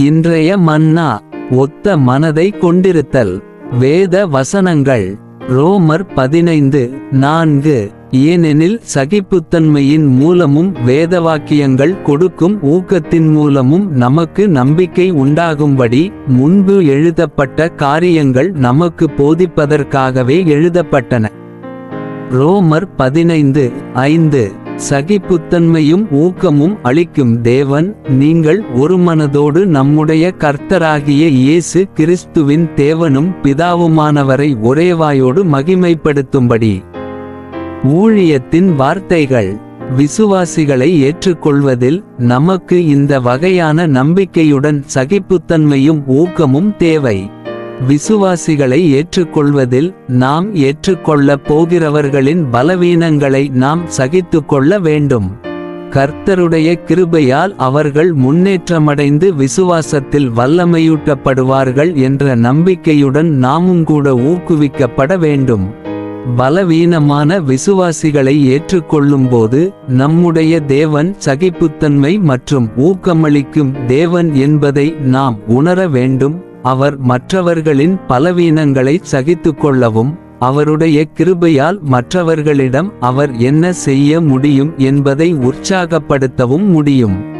இன்றைய மன்னா ஒத்த மனதை கொண்டிருத்தல். வேத வசனங்கள் ரோமர் பதினைந்து நான்கு. ஏனெனில் சகிப்புத்தன்மையின் மூலமும் வேதவாக்கியங்கள் கொடுக்கும் ஊக்கத்தின் மூலமும் நமக்கு நம்பிக்கை உண்டாகும்படி முன்பு எழுதப்பட்ட காரியங்கள் நமக்கு போதிப்பதற்காகவே எழுதப்பட்டன. ரோமர் பதினைந்து ஐந்து. சகிப்புத்தன்மையும் ஊக்கமும் அளிக்கும் தேவன் நீங்கள் ஒரு மனதோடு நம்முடைய கர்த்தராகிய இயேசு கிறிஸ்துவின் தேவனும் பிதாவுமானவரை ஒரேவாயோடு மகிமைப்படுத்தும்படி. ஊழியத்தின் வார்த்தைகள். விசுவாசிகளை ஏற்றுக்கொள்வதில் நமக்கு இந்த வகையான நம்பிக்கையுடன் சகிப்புத்தன்மையும் ஊக்கமும் தேவை. விசுவாசிகளை ஏற்றுக்கொள்வதில் நாம் ஏற்றுக்கொள்ளப் போகிறவர்களின் பலவீனங்களை நாம் சகித்து கொள்ள வேண்டும். கர்த்தருடைய கிருபையால் அவர்கள் முன்னேற்றமடைந்து விசுவாசத்தில் வல்லமையூட்டப்படுவார்கள் என்ற நம்பிக்கையுடன் நாமும் கூட ஊக்குவிக்கப்பட வேண்டும். பலவீனமான விசுவாசிகளை ஏற்றுக்கொள்ளும்போது நம்முடைய தேவன் சகிப்புத்தன்மை மற்றும் ஊக்கமளிக்கும் தேவன் என்பதை நாம் உணர வேண்டும். அவர் மற்றவர்களின் பலவீனங்களை சகித்துக்கொள்ளவும் அவருடைய கிருபையால் மற்றவர்களிடம் அவர் என்ன செய்ய முடியும் என்பதை உற்சாகப்படுத்தவும் முடியும்.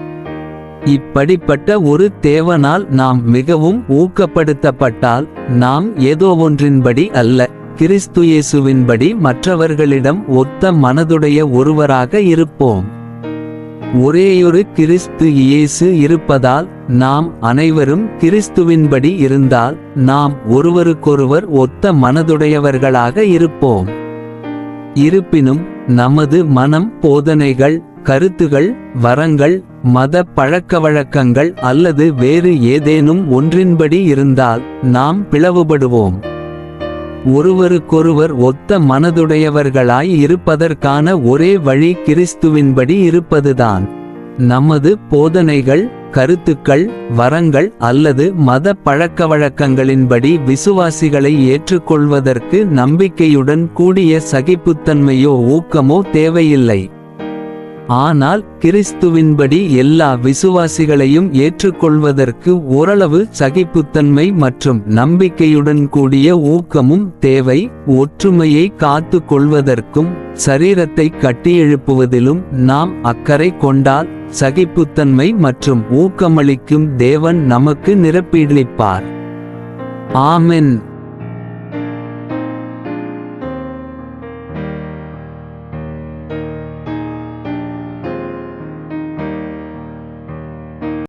இப்படிப்பட்ட ஒரு தேவனால் நாம் மிகவும் ஊக்கப்படுத்தப்பட்டால் நாம் ஏதோ ஒன்றின்படி அல்ல கிறிஸ்து இயேசுவின்படி மற்றவர்களிடம் ஒத்த மனதுடைய ஒருவராக இருப்போம். ஒரேயொரு கிறிஸ்து இயேசு இருப்பதால் நாம் அனைவரும் கிறிஸ்துவின்படி இருந்தால் நாம் ஒருவருக்கொருவர் ஒத்த மனதுடையவர்களாக இருப்போம். இருப்பினும் நமது மனம் போதனைகள் கருத்துகள் வரங்கள் மத பழக்க வழக்கங்கள் அல்லது வேறு ஏதேனும் ஒன்றின்படி இருந்தால் நாம் பிளவுபடுவோம். ஒருவருக்கொருவர் ஒத்த மனதுடையவர்களாய் இருப்பதற்கான ஒரே வழி கிறிஸ்துவின்படி இருப்பதுதான். நமது போதனைகள் கருத்துக்கள் வரங்கள் அல்லது மத பழக்கவழக்கங்களின்படி விசுவாசிகளை ஏற்றுக்கொள்வதற்கு நம்பிக்கையுடன் கூடிய சகிப்புத்தன்மையோ ஊக்கமோ தேவையில்லை. ஆனால் கிறிஸ்துவின்படி எல்லா விசுவாசிகளையும் ஏற்றுக்கொள்வதற்கு ஓரளவு சகிப்புத்தன்மை மற்றும் நம்பிக்கையுடன் கூடிய ஊக்கமும் தேவை. ஒற்றுமையை காத்து கொள்வதற்கும் சரீரத்தை கட்டியெழுப்புவதிலும் நாம் அக்கறை கொண்டால் சகிப்புத்தன்மை மற்றும் ஊக்கமளிக்கும் தேவன் நமக்கு நிரப்பீடளிப்பார் ஆமென்.